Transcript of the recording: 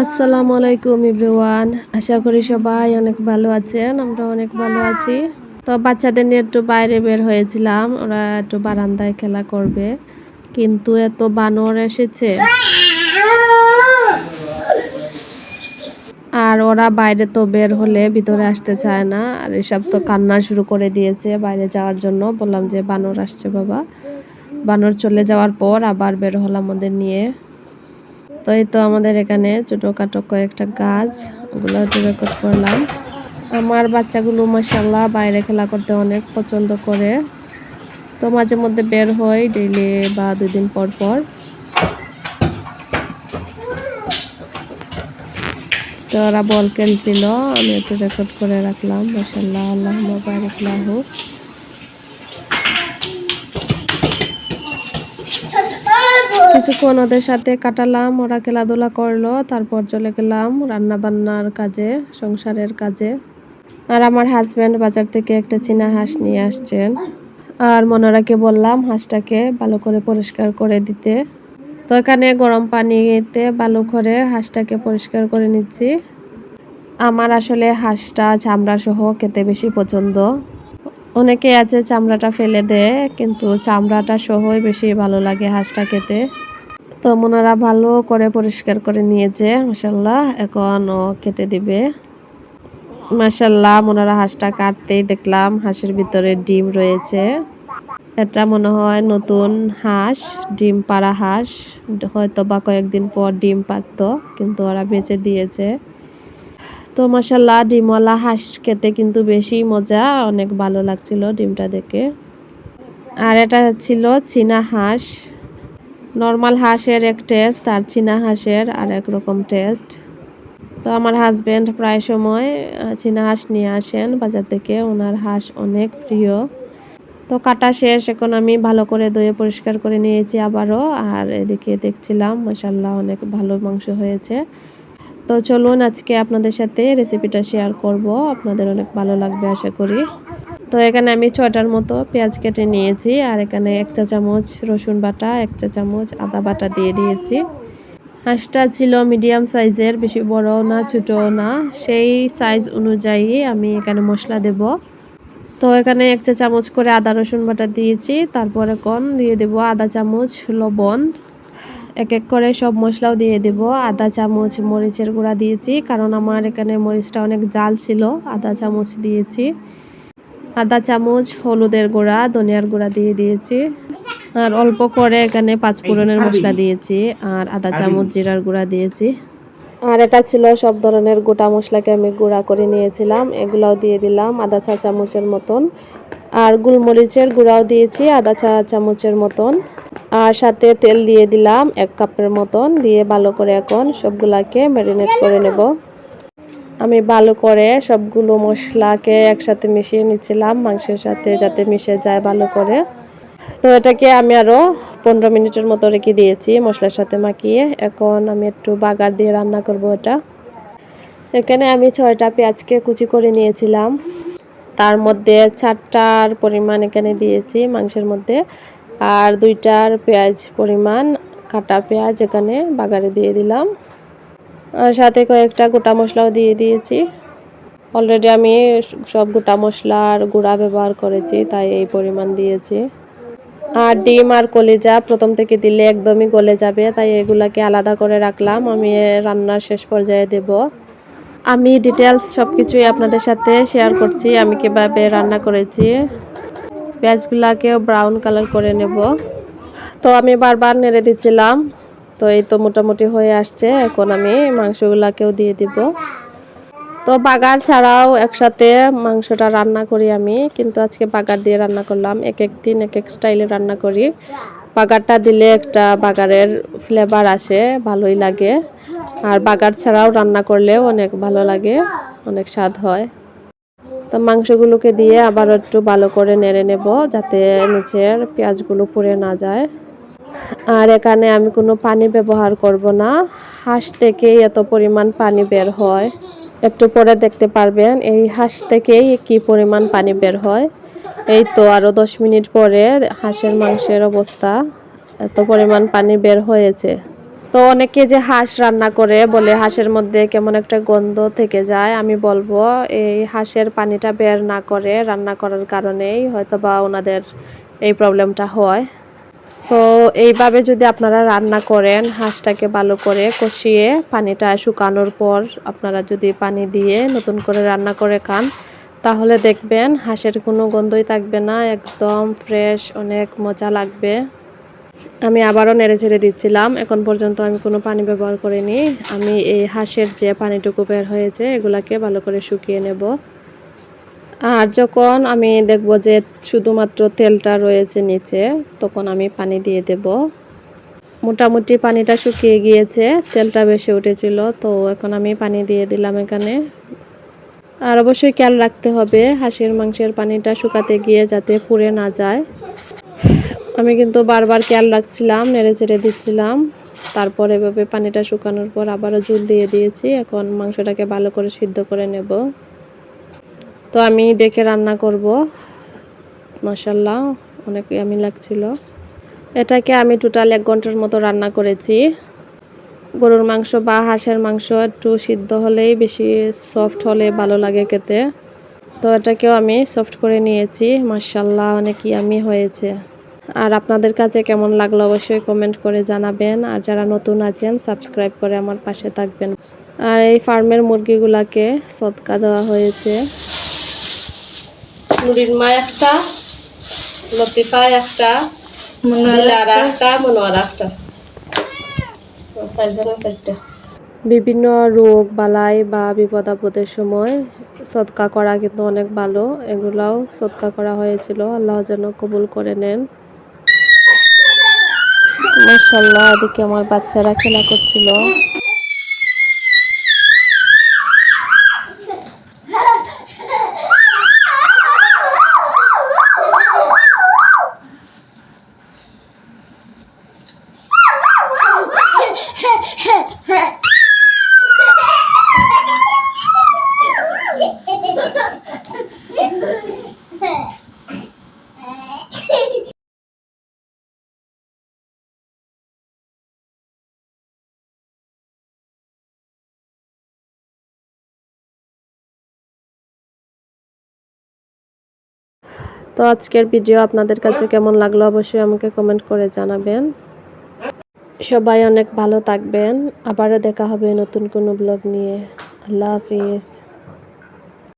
আসসালামু আলাইকুম ইব্রুয়ান আশা করি সবাই অনেক ভালো আছেন আমরা অনেক ভালো আছি। তো বাচ্চাদের নিয়ে একটু বাইরে বের হয়েছিলাম, ওরা একটু বারান্দায় খেলা করবে। কিন্তু এত বানর এসেছে। আর ওরা বাইরে তো বের হলে ভিতরে আসতে চায় না। আর এসব তো কান্না শুরু করে দিয়েছে বাইরে যাওয়ার জন্য। বললাম যে, বানর আসছে বাবা। বানর চলে যাওয়ার পর আবার বের হলাম ওদের নিয়ে। তো এই তো আমাদের এখানে ছোটোখাটো কয়েকটা গাছ, ওগুলো রেকর্ড করলাম। আমার বাচ্চাগুলো মাসাল্লাহ বাইরে খেলা করতে অনেক পছন্দ করে। তো মাঝে মধ্যে বের হয় ডেইলি বা দুদিন পর পর। তো ওরা বল খেলছিল আমি একটু রেকর্ড করে রাখলাম। মাসাল্লাহ আল্লাহ বারিক লাহু। কিছুক্ষণ ওদের সাথে কাটালাম, ওরা খেলাধুলা করল, তারপর চলে গেলাম রান্না বান্নার কাজে, সংসারের কাজে। আর আমার হাজব্যান্ড বাজার থেকে একটা চীনা হাঁস নিয়ে আসছেন। আর মনোরাকে বললাম হাঁসটাকে ভালো করে পরিষ্কার করে দিতে। তো এখানে গরম পানিতে ভালো করে হাঁসটাকে পরিষ্কার করে নিচ্ছি। আমার আসলে হাঁসটা চামড়া সহ খেতে বেশি পছন্দ। অনেকে আছে চামড়াটা ফেলে দেয়, কিন্তু চামড়াটা সহই বেশি ভালো লাগে হাঁসটা খেতে। তো মোনারা ভালো করে পরিষ্কার করে নিয়েছে মাসাল্লাহ এখন ও কেটে দিবে। মাসাল্লাহ মোনারা হাঁসটা কাটতেই দেখলাম, হাঁসের ভিতরে ডিম রয়েছে। এটা মনে হয় নতুন হাঁস, ডিম পাড়া হাঁস। হয়তো বা কয়েকদিন পর ডিম পারতো কিন্তু ওরা বেঁচে দিয়েছে। তো মাসাল্লাহ ডিমওয়ালা হাঁস খেতে কিন্তু বেশি মজা, অনেক ভালো লাগছিল ডিমটা দেখে। আর এটা ছিল চীনা হাঁস। নর্মাল হাঁসের এক টেস্ট আর চীনা হাঁসের আর এক রকম টেস্ট। তো আমার হাজব্যান্ড প্রায় সময় চীনা হাঁস নিয়ে আসেন বাজার থেকে। ওনার হাঁস অনেক প্রিয়। তো কাটা শেষ, এখন আমি ভালো করে ধুয়ে পরিষ্কার করে নিয়েছি আবারও। আর এদিকে দেখছিলাম মাসাল্লাহ অনেক ভালো মাংস হয়েছে। তো চলুন আজকে আপনাদের সাথে রেসিপিটা শেয়ার করব। আপনাদের অনেক ভালো লাগবে, আশা করি। তো এখানে আমি ছয়টার মতো পেঁয়াজ কেটে নিয়েছি, আর এখানে এক চা চামচ রসুন বাটা এক চা চামচ আদা বাটা দিয়ে দিয়েছি। হাঁসটা ছিল মিডিয়াম সাইজের বেশি বড় না, ছোটও না। সেই সাইজ অনুযায়ী আমি এখানে মশলা দেব। তো এখানে এক চা চামচ করে আদা রসুন বাটা দিয়েছি। তারপরে এখন দিয়ে দেব আদা চামচ লবণ। এক এক করে সব মশলাও দিয়ে দেব। আদা চামচ মরিচের গুঁড়া দিয়েছি কারণ আমার এখানে মরিচটা অনেক জাল ছিল। আদা চামচ দিয়েছি। আদা চামচ হলুদের গুঁড়া ধনিয়ার গুঁড়া দিয়ে দিয়েছি। আর অল্প করে এখানে পাঁচফোড়নের মশলা দিয়েছি। আর আদা চামচ জিরার গুঁড়া দিয়েছি। আর এটা ছিল সব ধরনের গোটা মশলাকে আমি গুঁড়া করে নিয়েছিলাম। এগুলাও দিয়ে দিলাম আধা চা চামচের মতন। আর গোলমরিচের গুঁড়াও দিয়েছি আধা চা চামচের মতন। আর সাথে তেল দিয়ে দিলাম এক কাপের মতন। দিয়ে ভালো করে এখন সবগুলাকে ম্যারিনেট করে নেব। আমি ভালো করে সবগুলো মশলাকে একসাথে মিশিয়ে নিচ্ছিলাম মাংসের সাথে যাতে মিশে যায় ভালো করে। তো এটাকে আমি আরও পনেরো মিনিটের মতো রেখে দিয়েছি মশলার সাথে মাখিয়ে। এখন আমি একটু বাগার দিয়ে রান্না করব এটা। এখানে আমি ছয়টা পেঁয়াজকে কুচি করে নিয়েছিলাম। তার মধ্যে চারটার পরিমাণ এখানে দিয়েছি মাংসের মধ্যে। আর দুইটার পেঁয়াজ পরিমাণ কাটা পেঁয়াজ এখানে বাগারে দিয়ে দিলাম। আর সাথে কয়েকটা গোটা মশলাও দিয়ে দিয়েছি। অলরেডি আমি সব গোটা মশলার গুঁড়া ব্যবহার করেছি, তাই এই পরিমাণ দিয়েছি। আর ডিম আর কলিজা প্রথম থেকে দিলে একদমই গলে যাবে, তাই এগুলাকে আলাদা করে রাখলাম। আমি রান্নার শেষ পর্যায়ে দেব। আমি ডিটেলস সব কিছুই আপনাদের সাথে শেয়ার করছি, আমি কীভাবে রান্না করেছি। পেঁয়াজগুলাকেও ব্রাউন কালার করে নেব। তো আমি বারবার নেড়ে দিচ্ছিলাম, তো এই তো মোটামুটি হয়ে আসছে। এখন আমি মাংসগুলাকেও দিয়ে দিব। তো বাগার ছাড়াও একসাথে মাংসটা রান্না করি আমি, কিন্তু আজকে বাগার দিয়ে রান্না করলাম। এক এক দিন, এক এক স্টাইলে রান্না করি। বাগারটা দিলে একটা বাগারের ফ্লেভার আসে, ভালোই লাগে। আর বাগার ছাড়াও রান্না করলেও অনেক ভালো লাগে, অনেক স্বাদ হয়। তো মাংসগুলোকে দিয়ে আবার একটু ভালো করে নেড়ে নেব, যাতে নিচের পেঁয়াজগুলো পুড়ে না যায়। আর এখানে আমি কোনো পানি ব্যবহার করব না। হাঁস থেকেই এত পরিমাণ পানি বের হয়। একটু পরে দেখতে পারবেন এই হাঁস থেকেই কি পরিমাণ পানি বের হয়। এই তো আরও দশ মিনিট পরে হাঁসের মাংসের অবস্থা, এত পরিমাণ পানি বের হয়েছে। তো অনেকে যে হাঁস রান্না করে বলে হাঁসের মধ্যে কেমন একটা গন্ধ থেকে যায়, আমি বলব এই হাঁসের পানিটা বের না করে রান্না করার কারণেই হয়তো বা ওনাদের এই প্রবলেমটা হয়। তো এইভাবে যদি আপনারা রান্না করেন, হাঁসটাকে ভালো করে কষিয়ে পানিটা শুকানোর পর আপনারা যদি পানি দিয়ে নতুন করে রান্না করে খান, তাহলে দেখবেন হাঁসের কোনো গন্ধই থাকবে না, একদম ফ্রেশ, অনেক মজা লাগবে। আমি আবারও নেড়ে ছেড়ে দিচ্ছিলাম, এখন পর্যন্ত আমি কোনো পানি ব্যবহার করিনি। আমি এই হাঁসের যে পানিটুকু বের হয়েছে, এগুলাকে ভালো করে শুকিয়ে নেব। আর যখন আমি দেখব যে শুধুমাত্র তেলটা রয়েছে নিচে, তখন আমি পানি দিয়ে দেব। মোটামুটি পানিটা শুকিয়ে গিয়েছে, তেলটা বেশি উঠেছিল, তো এখন আমি পানি দিয়ে দিলাম এখানে। আর অবশ্যই খেয়াল রাখতে হবে, হাঁসের মাংসের পানিটা শুকাতে গিয়ে যাতে পুড়ে না যায়। আমি কিন্তু বারবার খেয়াল রাখছিলাম, নেড়ে চেড়ে দিচ্ছিলাম। তারপর এভাবে পানিটা শুকানোর পর আবারও জল দিয়ে দিয়েছি, এখন মাংসটাকে ভালো করে সিদ্ধ করে নেব। তো আমি ডেকে রান্না করব। মশাল্লা অনেক আমি লাগছিল। এটাকে আমি টোটাল এক ঘণ্টার মতো রান্না করেছি। গরুর মাংস বা হাঁসের মাংস একটু সিদ্ধ হলেই বেশি সফট হলে ভালো লাগে খেতে। তো এটাকেও আমি সফট করে নিয়েছি। মার্শাল্লাহ অনেক ইয়ামি হয়েছে। আর আপনাদের কাছে কেমন লাগল অবশ্যই কমেন্ট করে জানাবেন। আর যারা নতুন আছেন সাবস্ক্রাইব করে আমার পাশে থাকবেন। আর এই ফার্মের মুরগিগুলাকে সৎকা দেওয়া হয়েছে। নুরির মা একটা লতিফা একটা মিলারা একটা। মনোয়ার একটা। চারটা। বিভিন্ন রোগ বালাই বা বিপদ আপদের সময় সৎকা করা কিন্তু অনেক ভালো। এগুলাও সৎকা করা হয়েছিল। আল্লাহ যেন কবুল করে নেন। মাশাল্লাহ এদিকে আমার বাচ্চারা খেলা করছিল। তো আজকের ভিডিও আপনাদের কাছে কেমন লাগল অবশ্যই আমাকে কমেন্ট করে জানাবেন। সবাই অনেক ভালো থাকবেন। আবারও দেখা হবে নতুন কোনো ব্লগ নিয়ে। আল্লাহ হাফিজ।